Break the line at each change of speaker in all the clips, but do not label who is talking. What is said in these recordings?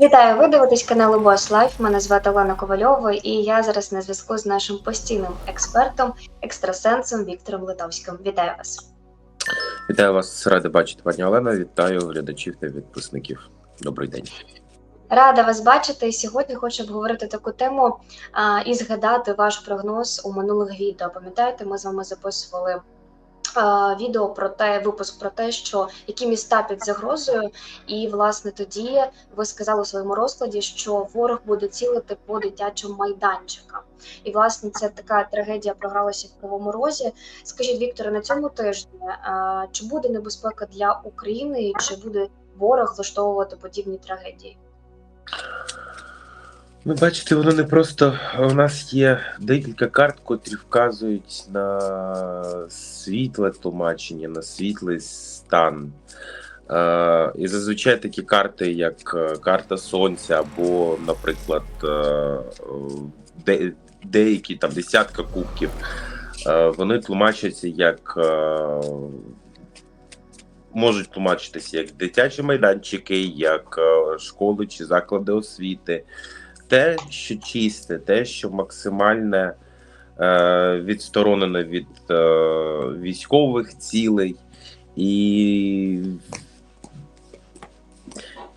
Вітаю, ви дивитесь канал Boss Life. Мене звати Олена Ковальова, і я зараз на зв'язку з нашим постійним експертом, екстрасенсом Віктором Литовським. Вітаю вас.
Вітаю вас, радий бачити, пані Олена. Вітаю глядачів та підписників. Добрий день.
Рада вас бачити. Сьогодні хочу обговорити таку тему а, і згадати ваш прогноз у минулих відео. Пам'ятаєте, ми з вами записували. А, Відео про те, випуск про те, що які міста під загрозою, і власне тоді ви сказали у своєму розкладі, що ворог буде цілити по дитячим майданчикам, і власне це така трагедія програлася в Кривому Розі. Скажіть, Вікторе, на цьому тижні а, чи буде небезпека для України, і чи буде ворог влаштовувати подібні трагедії?
Ну, бачите, воно не просто. У нас є декілька карт, котрі вказують на світле тлумачення, на світлий стан. Е, і зазвичай такі карти, як е, карта Сонця, або, наприклад, е, де, деякі там десятка кубків, е, вони тлумачаться як. Е, можуть тлумачитися як дитячі майданчики, як е, школи чи заклади освіти. Те, що чисте, те, що максимально е, відсторонено від е, військових цілей, і,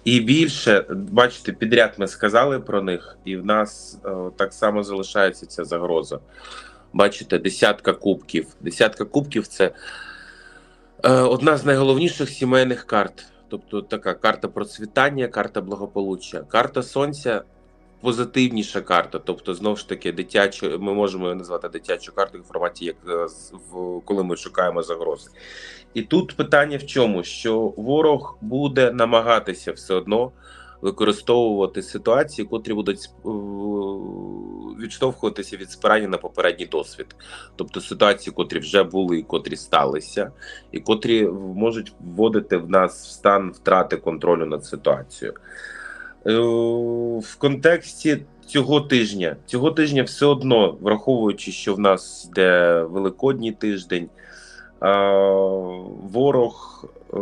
і більше, бачите, підряд ми сказали про них, і в нас е, так само залишається ця загроза. Бачите, десятка кубків. Десятка кубків це е, одна з найголовніших сімейних карт. Тобто така карта процвітання, карта благополуччя. Карта сонця позитивніша карта. Тобто, знову ж таки, дитячу, ми можемо її назвати дитячу карту в форматі, як е, в коли ми шукаємо загрози. І тут питання в чому? Що ворог буде намагатися все одно використовувати ситуації, котрі будуть е, відштовхуватися від спирання на попередній досвід, тобто ситуації, котрі вже були, котрі сталися, і котрі можуть вводити в нас в стан втрати контролю над ситуацією. Е, В контексті цього тижня, цього тижня все одно, враховуючи, що в нас йде Великодній тиждень, ворог е,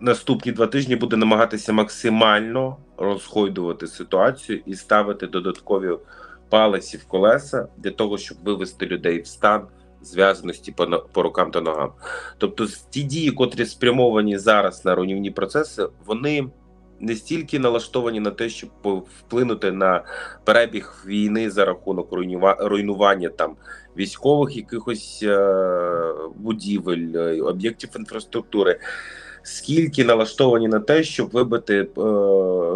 наступні два тижні буде намагатися максимально розхойдувати ситуацію і ставити додаткові палиці в колеса для того, щоб вивести людей в стан зв'язаності по, по рукам та ногам. Тобто, ті дії, котрі спрямовані зараз на руйнівні процеси, вони не стільки налаштовані на те, щоб вплинути на перебіг війни за рахунок руйнува- руйнування там військових якихось е- будівель, е, об'єктів інфраструктури. Скільки налаштовані на те, щоб вибити е,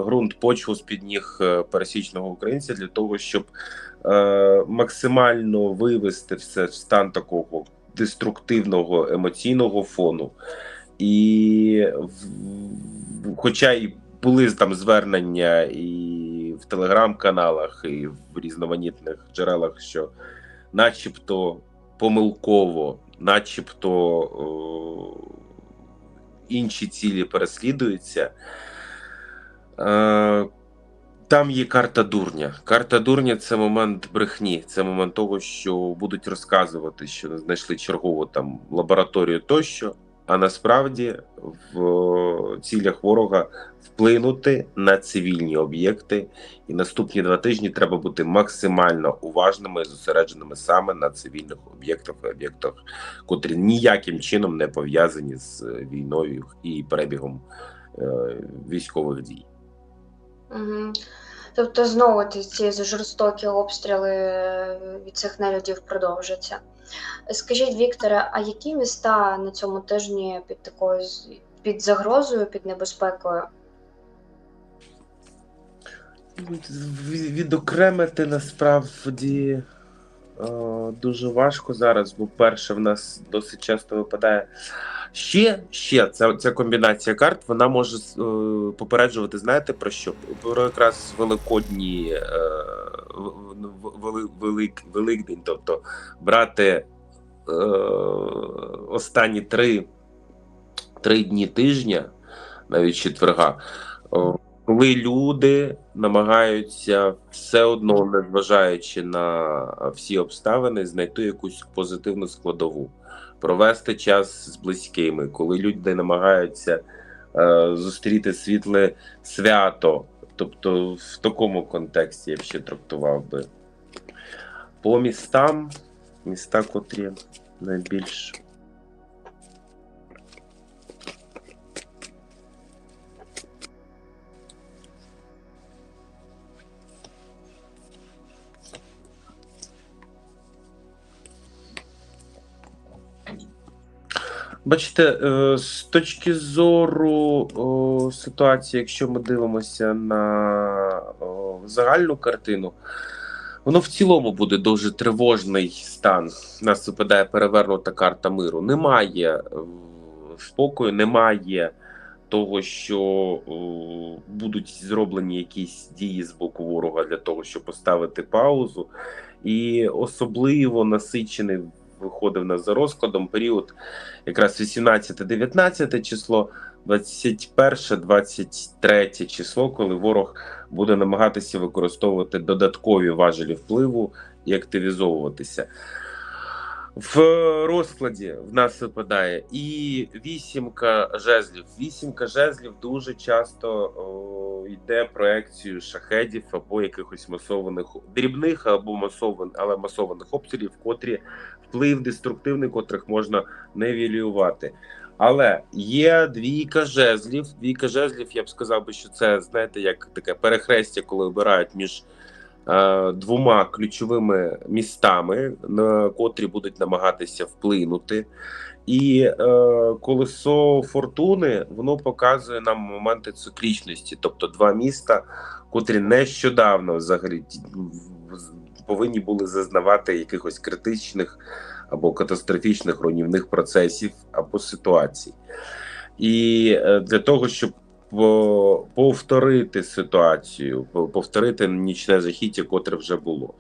ґрунт почву з під ніг е, пересічного українця для того, щоб е, максимально вивести все в стан такого деструктивного емоційного фону, і хоча й були там звернення і в телеграм-каналах, і в різноманітних джерелах, що, начебто, помилково, начебто о, інші цілі переслідуються. Е, там є карта дурня. Карта дурня це момент брехні, це момент того, що будуть розказувати, що знайшли чергову там лабораторію тощо. А насправді в цілях ворога вплинути на цивільні об'єкти, і наступні два тижні треба бути максимально уважними і зосередженими саме на цивільних об'єктах і об'єктах, котрі ніяким чином не пов'язані з війною і перебігом е, військових дій.
Угу. Тобто знову ці жорстокі обстріли е, від цих нелюдів продовжаться. Скажіть, Вікторе, а які міста на цьому тижні під такою під загрозою, під небезпекою?
Відокремити насправді е, дуже важко зараз, бо перше в нас досить часто випадає. Ще, ще ця, ця комбінація карт вона може е, попереджувати, знаєте про що? Про якраз великодні е, в- вели, велик, Великдень, тобто брати е, останні три, три дні тижня, навіть четверга. коли люди намагаються все одно, незважаючи на всі обставини, знайти якусь позитивну складову, провести час з близькими, коли люди намагаються е, зустріти світле свято, Тобто, в такому контексті я ще трактував би. По містам, міста, котрі найбільш. Бачите, е, з точки зору ситуації, якщо ми дивимося на загальну картину, воно в цілому буде дуже тривожний стан. Нас випадає перевернута карта миру. Немає е, спокою, немає того, що о, будуть зроблені якісь дії з боку ворога для того, щоб поставити паузу. І особливо насичений виходив на за розкладом період якраз 18-19 число, 21-23 число, коли ворог буде намагатися використовувати додаткові важелі впливу і активізовуватися. В розкладі в нас випадає і вісімка жезлів. Вісімка жезлів дуже часто о, йде проекцією шахедів або якихось масованих дрібних або масованих, але масованих обстрілів, котрі вплив деструктивний, котрих можна невілювати. Але є двійка жезлів. Двійка жезлів, я б сказав би, що це знаєте, як таке перехрестя, коли обирають між е, двома ключовими містами, на котрі будуть намагатися вплинути. І е, колесо фортуни воно показує нам моменти циклічності, тобто два міста, котрі нещодавно взагалі повинні були зазнавати якихось критичних або катастрофічних руйнівних процесів або ситуацій. І е, для того, щоб повторити ситуацію, повторити нічне жахіття, котре вже було.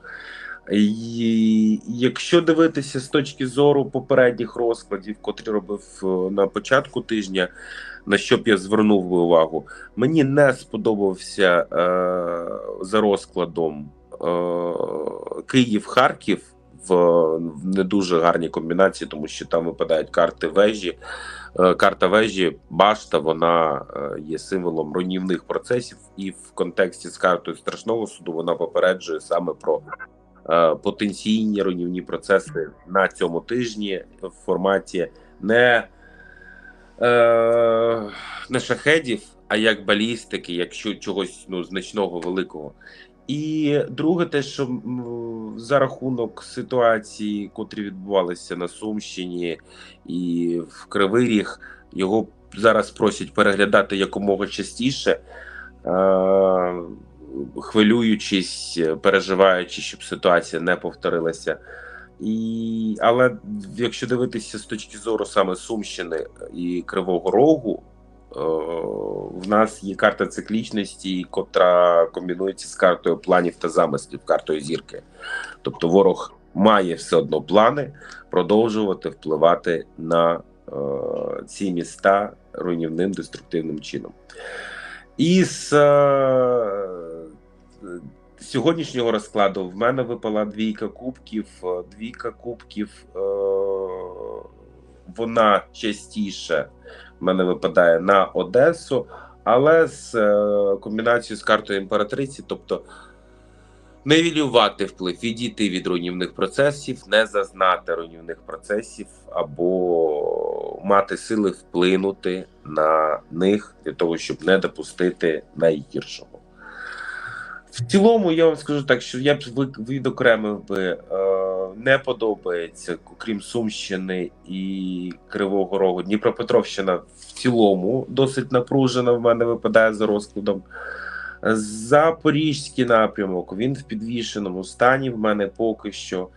І Якщо дивитися з точки зору попередніх розкладів, котрі робив е, на початку тижня, на що б я звернув би увагу, мені не сподобався е, за розкладом е, Київ-Харків в не дуже гарній комбінації, тому що там випадають карти вежі. Е, карта вежі, башта, вона е, є символом руйнівних процесів, і в контексті з картою страшного суду вона попереджує саме про е, потенційні руйнівні процеси на цьому тижні в форматі не не шахедів, а як балістики, якщо чогось ну значного великого. І друге, те, що за рахунок ситуації, котрі відбувалися на Сумщині і в Кривий Ріг, його зараз просять переглядати якомога частіше, хвилюючись, переживаючи, щоб ситуація не повторилася. І, Але якщо дивитися з точки зору саме Сумщини і Кривого Рогу. Е, в нас є карта циклічності, котра комбінується з картою планів та замислів, картою зірки. Тобто, ворог має все одно плани продовжувати впливати на е, ці міста руйнівним деструктивним чином. І з е, сьогоднішнього розкладу в мене випала двійка кубків. Двійка кубків е, вона частіше в мене випадає на Одесу, але з е, комбінацією з картою імператриці, тобто невілювати вплив, відійти від руйнівних процесів, не зазнати руйнівних процесів, або мати сили вплинути на них для того, щоб не допустити найгіршого. В цілому, я вам скажу так, що я б відокремив би. Е, не подобається, окрім Сумщини і Кривого Рогу. Дніпропетровщина в цілому досить напружена. В мене випадає за розкладом. Запорізький напрямок він в підвішеному стані в мене поки що.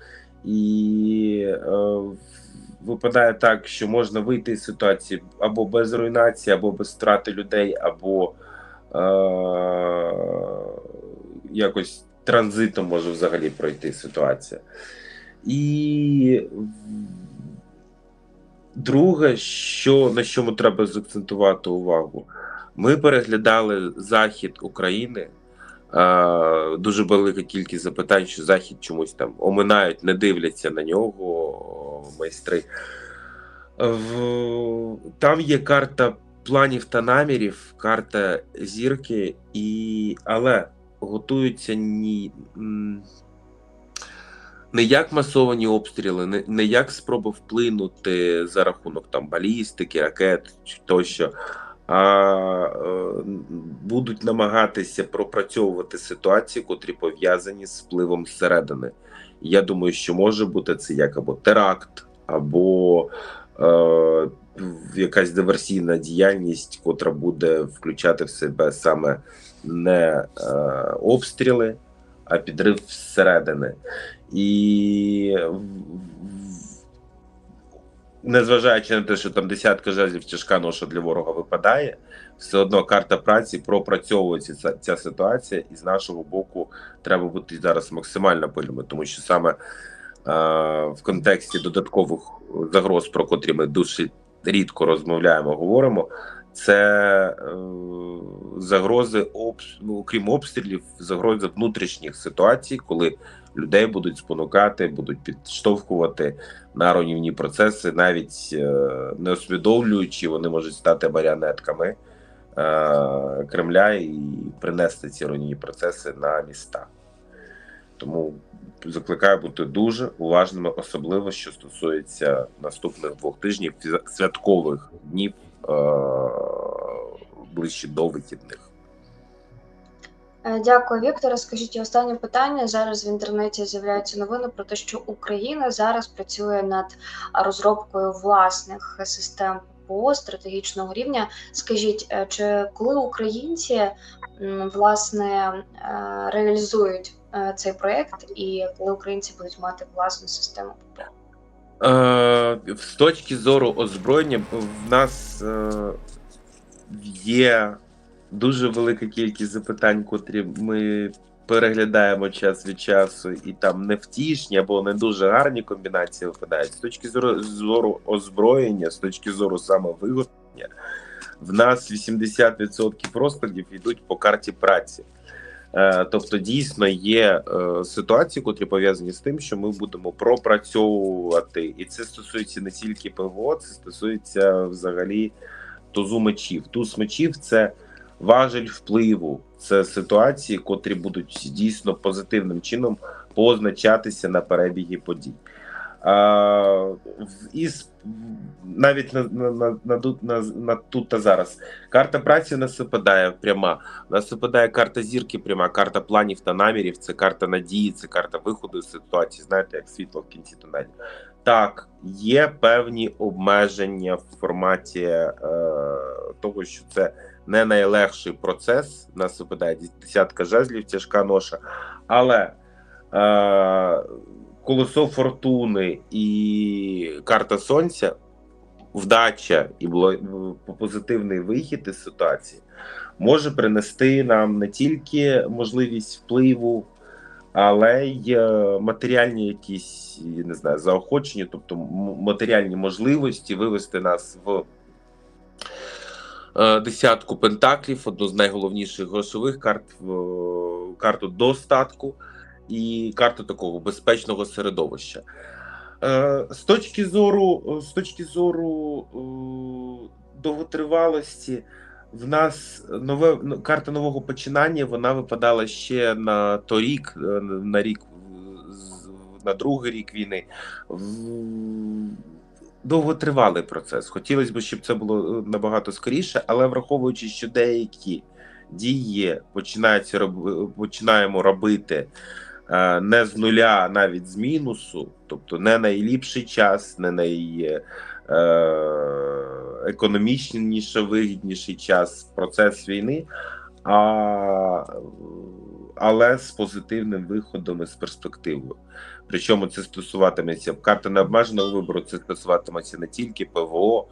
І е, випадає так, що можна вийти з ситуації або без руйнації, або без втрати людей, або е, якось транзитом може взагалі пройти ситуація. І друге, що на чому треба заакцентувати увагу, ми переглядали захід України. Дуже велика кількість запитань, що захід чомусь там оминають, не дивляться на нього майстри. Там є карта планів та намірів, карта зірки, і але готуються ні. Не як масовані обстріли, не, не як спроба вплинути за рахунок там балістики, ракет тощо, а е, будуть намагатися пропрацьовувати ситуації, котрі пов'язані з впливом зсередини. Я думаю, що може бути це як або теракт, або е, якась диверсійна діяльність, котра буде включати в себе саме не е, обстріли, а підрив зсередини. І незважаючи на те, що там десятка жезлів тяжка ноша для ворога випадає, все одно карта праці пропрацьовується ця, ця ситуація, і з нашого боку треба бути зараз максимально пильними, тому що саме е, в контексті додаткових загроз, про котрі ми дуже рідко розмовляємо, говоримо. Це е, загрози ну, крім обстрілів, загрози внутрішніх ситуацій, коли людей будуть спонукати, будуть підштовхувати на руйнівні процеси, навіть е, не усвідомлюючи, вони можуть стати маріонетками е, Кремля і принести ці руйнівні процеси на міста. Тому закликаю бути дуже уважними, особливо що стосується наступних двох тижнів святкових днів ближче до вихідних.
Е, Дякую, Вікторе. Скажіть і останнє питання. Зараз в інтернеті з'являються новини про те, що Україна зараз працює над розробкою власних систем ППО стратегічного рівня. Скажіть, е, чи коли українці власне е, реалізують е, цей проект, і коли українці будуть мати власну систему ППО?
З точки зору озброєння, в нас е, є дуже велика кількість запитань, котрі ми переглядаємо час від часу, і там невтішні або не дуже гарні комбінації випадають. З точки зору, зору озброєння, з точки зору самовиготовлення, в нас 80% розкладів йдуть по карті праці. Е, Тобто, дійсно є е, ситуації, котрі пов'язані з тим, що ми будемо пропрацьовувати, і це стосується не тільки ПВО, це стосується взагалі тузу мечів. Туз мечів це важель впливу, це ситуації, котрі будуть дійсно позитивним чином позначатися на перебігі подій. А, із навіть на, на, на, на, на тут та зараз карта праці у нас випадає пряма. У нас випадає карта зірки пряма, карта планів та намірів, це карта надії, це карта виходу з ситуації. Знаєте, як світло в кінці тунелі. Так, є певні обмеження в форматі е, того, що це не найлегший процес. У нас випадає десятка жезлів, тяжка ноша, але е, колесо фортуни і карта сонця, вдача і позитивний вихід із ситуації може принести нам не тільки можливість впливу, але й е, матеріальні якісь я не знаю, заохочення, тобто матеріальні можливості вивести нас в е, десятку пентаклів, одну з найголовніших грошових карт, карту достатку і карту такого безпечного середовища. Е, З точки зору, з точки зору е, довготривалості, в нас нове ну, карта нового починання. Вона випадала ще на торік, е, на рік на другий рік війни. Довготривалий процес. Хотілося б, щоб це було набагато скоріше, але враховуючи, що деякі дії починаються починаємо робити не з нуля, а навіть з мінусу, тобто не найліпший час, не най е, вигідніший час процес війни, а, але з позитивним виходом і з перспективою. Причому це стосуватиметься карта необмеженого вибору, це стосуватиметься не тільки ПВО,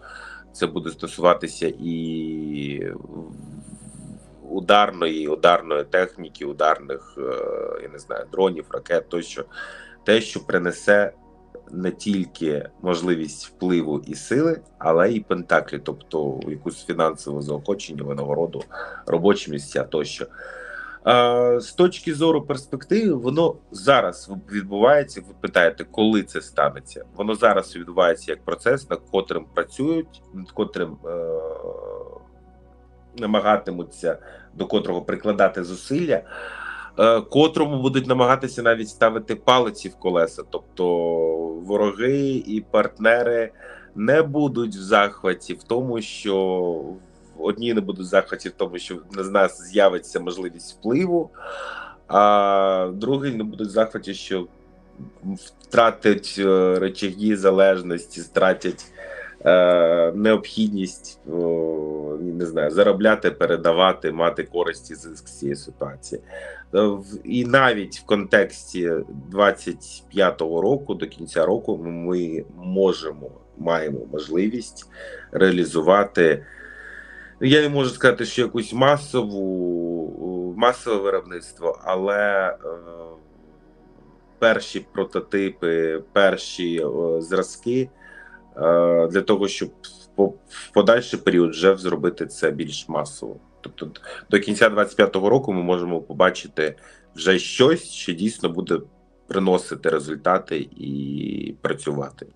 це буде стосуватися і ударної, ударної техніки, ударних, е, я не знаю, дронів, ракет тощо, те, що принесе не тільки можливість впливу і сили, але й пентаклі, тобто якусь фінансове заохочення, винагороду, робочі місця тощо. Е, З точки зору перспективи, воно зараз відбувається. Ви питаєте, коли це станеться? Воно зараз відбувається як процес, над котрим працюють, над котрим е- намагатимуться до котрого прикладати зусилля, е, котрому будуть намагатися навіть ставити палиці в колеса. Тобто вороги і партнери не будуть в захваті в тому, що одні не будуть в захваті в тому, що на нас з'явиться можливість впливу, а другі не будуть в захваті, що втратять е, речаги залежності, стратять е, необхідність о, не знаю, заробляти, передавати, мати користь з цієї ситуації. Е, І навіть в контексті 25-го року до кінця року ми можемо маємо можливість реалізувати. Я не можу сказати, що якусь масову масове виробництво, але е, перші прототипи, перші е, зразки для того, щоб в по- подальший період вже зробити це більш масово. Тобто до кінця 25-го року ми можемо побачити вже щось, що дійсно буде приносити результати і працювати.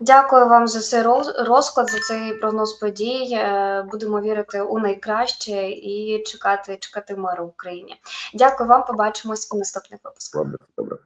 Дякую вам за цей роз- розклад, за цей прогноз подій. Е, Будемо вірити у найкраще і чекати, чекати миру в Україні. Дякую вам. Побачимось у наступних випусках.
Добре, добре.